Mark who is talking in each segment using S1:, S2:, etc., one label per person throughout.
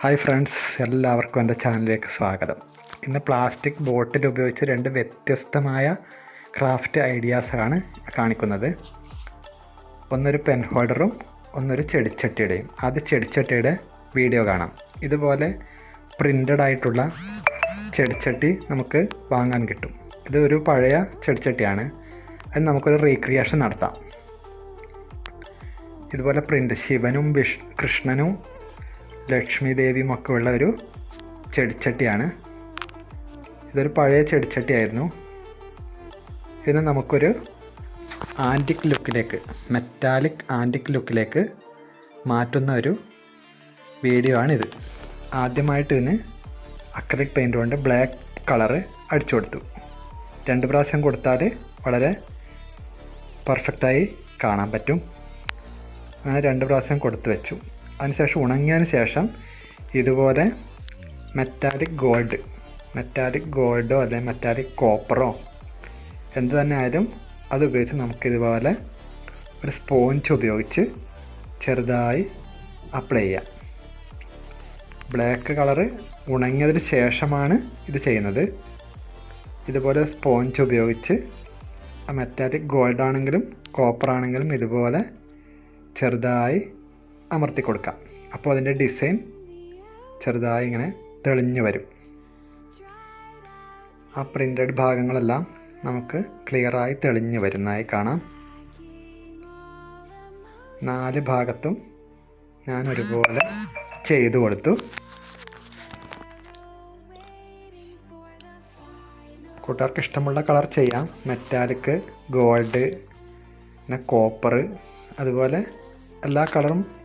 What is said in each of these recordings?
S1: Hi friends എല്ലാവർക്കും എന്റെ ചാനലിലേക്ക് സ്വാഗതം. ഇന്ന് പ്ലാസ്റ്റിക് ബോട്ടിൽ ഉപയോഗിച്ച് രണ്ട് വ്യത്യസ്തമായ ക്രാഫ്റ്റ് ഐഡിയാസാണ് കാണിക്കുന്നത്. ഒന്നൊരു പെൻ ഹോൾഡറും ഒന്നൊരു ചെടിച്ചട്ടിയുടെയും. അത് ചെടിച്ചട്ടിയുടെ വീഡിയോ കാണാം. ഇതുപോലെ പ്രിന്റഡ് ആയിട്ടുള്ള ചെടിച്ചട്ടി നമുക്ക് വാങ്ങാൻ കിട്ടും. ഇത് ഒരു പഴയ ചെടിച്ചട്ടിയാണ്. അത് നമുക്കൊരു റീക്രിയേഷൻ നടത്താം. ഇതുപോലെ പ്രിന്റ് ശിവനും വിഷ് കൃഷ്ണനും ലക്ഷ്മി ദേവിയും ഒക്കെ ഉള്ള ഒരു ചെടിച്ചട്ടിയാണ്. ഇതൊരു പഴയ ചെടിച്ചട്ടിയായിരുന്നു. ഇതിന് നമുക്കൊരു ആന്റിക് ലുക്കിലേക്ക് മെറ്റാലിക് ആന്റിക് ലുക്കിലേക്ക് മാറ്റുന്ന ഒരു വീഡിയോ ആണിത് ആദ്യമായിട്ട് ഇതിന് അക്രലിക് പെയിന്റ് കൊണ്ട് ബ്ലാക്ക് കളറ് അടിച്ചു കൊടുത്തു. രണ്ട് പ്രാവശ്യം കൊടുത്താൽ വളരെ പെർഫെക്റ്റായി കാണാൻ പറ്റും. അങ്ങനെ രണ്ട് പ്രാവശ്യം കൊടുത്തു വെച്ചു. അതിനുശേഷം ഉണങ്ങിയതിന് ശേഷം ഇതുപോലെ മെറ്റാലിക് ഗോൾഡ് മെറ്റാലിക് ഗോൾഡോ അല്ലെങ്കിൽ മെറ്റാലിക് കോപ്പറോ എന്ത് തന്നെ ആയാലും അത് ഉപയോഗിച്ച് നമുക്കിതുപോലെ ഒരു സ്പോഞ്ച് ഉപയോഗിച്ച് ചെറുതായി അപ്ലൈ ചെയ്യാം. ബ്ലാക്ക് കളറ് ഉണങ്ങിയതിന് ശേഷമാണ് ഇത് ചെയ്യുന്നത്. ഇതുപോലെ സ്പോഞ്ച് ഉപയോഗിച്ച് മെറ്റാലിക് ഗോൾഡ് ആണെങ്കിലും കോപ്പർ ആണെങ്കിലും ഇതുപോലെ ചെറുതായി അമർത്തി കൊടുക്കാം. അപ്പോൾ അതിന്റെ ഡിസൈൻ ചെറുതായി ഇങ്ങനെ തെളിഞ്ഞു വരും. ആ പ്രിന്റഡ് ഭാഗങ്ങളെല്ലാം നമുക്ക് ക്ലിയറായി തെളിഞ്ഞു വരുന്നതായി കാണാം. നാല് ഭാഗത്തും ഞാൻ ഒരുപോലെ ചെയ്തു കൊടുത്തു. കൂട്ടുകാർക്ക് ഇഷ്ടമുള്ള കളർ ചെയ്യാം. മെറ്റാലിക്ക് ഗോൾഡ് പിന്നെ കോപ്പർ അതുപോലെ എല്ലാ കളറും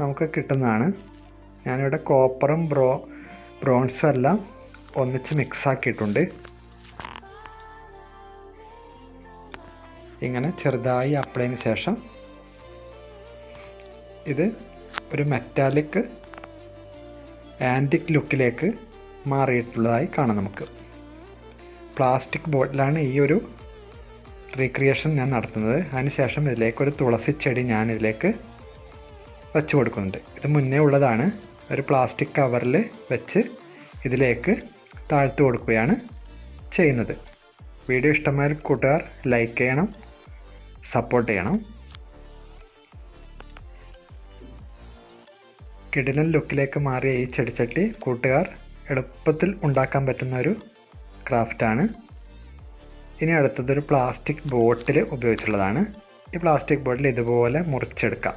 S1: നമുക്ക് കിട്ടുന്നതാണ്. ഞാനിവിടെ കോപ്പറും ബ്രോ ബ്രോൺസും എല്ലാം ഒന്നിച്ച് മിക്സ് ആക്കിയിട്ടുണ്ട്. ഇങ്ങനെ ചെറുതായി അപ്ലൈന് ശേഷം ഇത് ഒരു മെറ്റാലിക് ആന്റിക് ലുക്കിലേക്ക് മാറിയിട്ടുള്ളതായി കാണാം നമുക്ക്. പ്ലാസ്റ്റിക് ബോട്ടിലാണ് ഈ ഒരു റീക്രിയേഷൻ ഞാൻ നടത്തുന്നത്. അതിനുശേഷം ഇതിലേക്ക് ഒരു തുളസി ചെടി ഞാൻ ഇതിലേക്ക് വെച്ച് കൊടുക്കുന്നുണ്ട് ഇത് മുന്നേ ഉള്ളതാണ്. ഒരു പ്ലാസ്റ്റിക് കവറിൽ വെച്ച് ഇതിലേക്ക് താഴ്ത്തു കൊടുക്കുകയാണ് ചെയ്യുന്നത്. വീഡിയോ ഇഷ്ടമായ കൂട്ടുകാർ ലൈക്ക് ചെയ്യണം സപ്പോർട്ട് ചെയ്യണം. കിടിലൻ ലുക്കിലേക്ക് മാറിയ ഈ ചെടിച്ചട്ടി കൂട്ടുകാർ എളുപ്പത്തിൽ ഉണ്ടാക്കാൻ പറ്റുന്ന ഒരു ക്രാഫ്റ്റാണ് ഇനി അടുത്തത് ഒരു പ്ലാസ്റ്റിക് ബോട്ടിൽ ഉപയോഗിച്ചുള്ളതാണ്. ഈ പ്ലാസ്റ്റിക് ബോട്ടിൽ ഇതുപോലെ മുറിച്ചെടുക്കാം.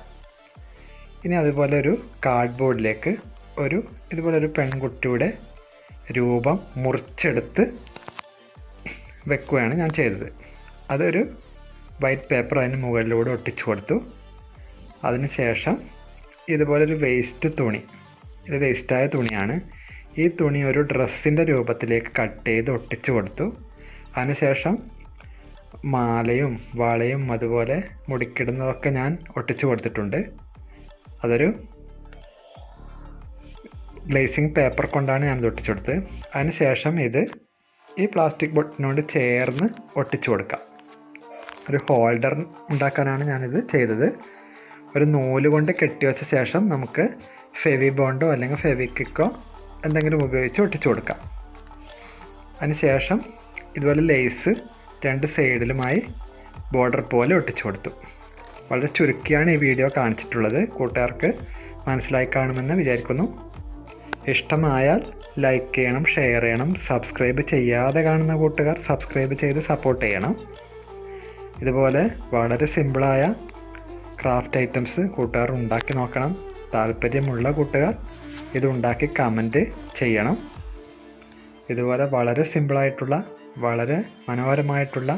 S1: ഇനി അതുപോലെ ഒരു കാർഡ്ബോർഡിലേക്ക് ഒരു ഇതുപോലെ ഒരു പെൺകുട്ടിയുടെ രൂപം മുറിച്ചെടുത്ത് വെക്കുകയാണ് ഞാൻ ചെയ്തത്. അതൊരു വൈറ്റ് പേപ്പർ അതിന് മുകളിലൂടെ ഒട്ടിച്ചു കൊടുത്തു. അതിനുശേഷം ഇതുപോലൊരു വേസ്റ്റ് തുണി. ഇത് വേസ്റ്റായ തുണിയാണ്. ഈ തുണി ഒരു ഡ്രസ്സിന്റെ രൂപത്തിലേക്ക് കട്ട് ചെയ്ത് ഒട്ടിച്ചു കൊടുത്തു. അതിനുശേഷം മാലയും വളയും അതുപോലെ മുടിക്കിടുന്നതൊക്കെ ഞാൻ ഒട്ടിച്ചു കൊടുത്തിട്ടുണ്ട്. അതൊരു ഗ്ലേസിങ് പേപ്പർ കൊണ്ടാണ് ഞാൻ ഒട്ടിച്ചെടുത്തത്. അതിന് ശേഷം ഇത് ഈ പ്ലാസ്റ്റിക് ബോട്ടിനോട് ചേർന്ന് ഒട്ടിച്ചു കൊടുക്കാം. ഒരു ഹോൾഡർ ഉണ്ടാക്കാനാണ് ഞാനിത് ചെയ്തത്. ഒരു നൂൽ കൊണ്ട് കെട്ടിവെച്ച ശേഷം നമുക്ക് ഫെവി ബോണ്ടോ അല്ലെങ്കിൽ ഫെവിക്കിക്കോ എന്തെങ്കിലും ഉപയോഗിച്ച് ഒട്ടിച്ചു കൊടുക്കാം. അതിനുശേഷം ഇതുപോലെ ലേസ് രണ്ട് സൈഡിലുമായി ബോർഡർ പോലെ ഒട്ടിച്ചു കൊടുത്തു. വളരെ ചുരുക്കിയാണ് ഈ വീഡിയോ കാണിച്ചിട്ടുള്ളത്. കൂട്ടുകാർക്ക് മനസ്സിലായി കാണുമെന്ന് വിചാരിക്കുന്നു. ഇഷ്ടമായാൽ ലൈക്ക് ചെയ്യണം ഷെയർ ചെയ്യണം സബ്സ്ക്രൈബ് ചെയ്യാതെ കാണുന്ന കൂട്ടുകാർ സബ്സ്ക്രൈബ് ചെയ്ത് സപ്പോർട്ട് ചെയ്യണം. ഇതുപോലെ വളരെ സിമ്പിളായ ക്രാഫ്റ്റ് ഐറ്റംസ് കൂട്ടുകാർ ഉണ്ടാക്കി നോക്കണം. താല്പര്യമുള്ള കൂട്ടുകാർ ഇതുണ്ടാക്കി കമന്റ് ചെയ്യണം. ഇതുപോലെ വളരെ സിമ്പിളായിട്ടുള്ള വളരെ മനോഹരമായിട്ടുള്ള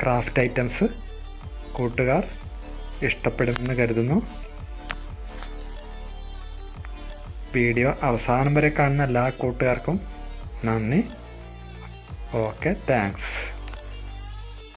S1: ക്രാഫ്റ്റ് ഐറ്റംസ് കൂട്ടുകാർ ഇഷ്ടപ്പെടുമെന്ന് കരുതുന്നു. വീഡിയോ അവസാനം വരെ കാണുന്ന എല്ലാ കൂട്ടുകാർക്കും നന്ദി. Okay thanks.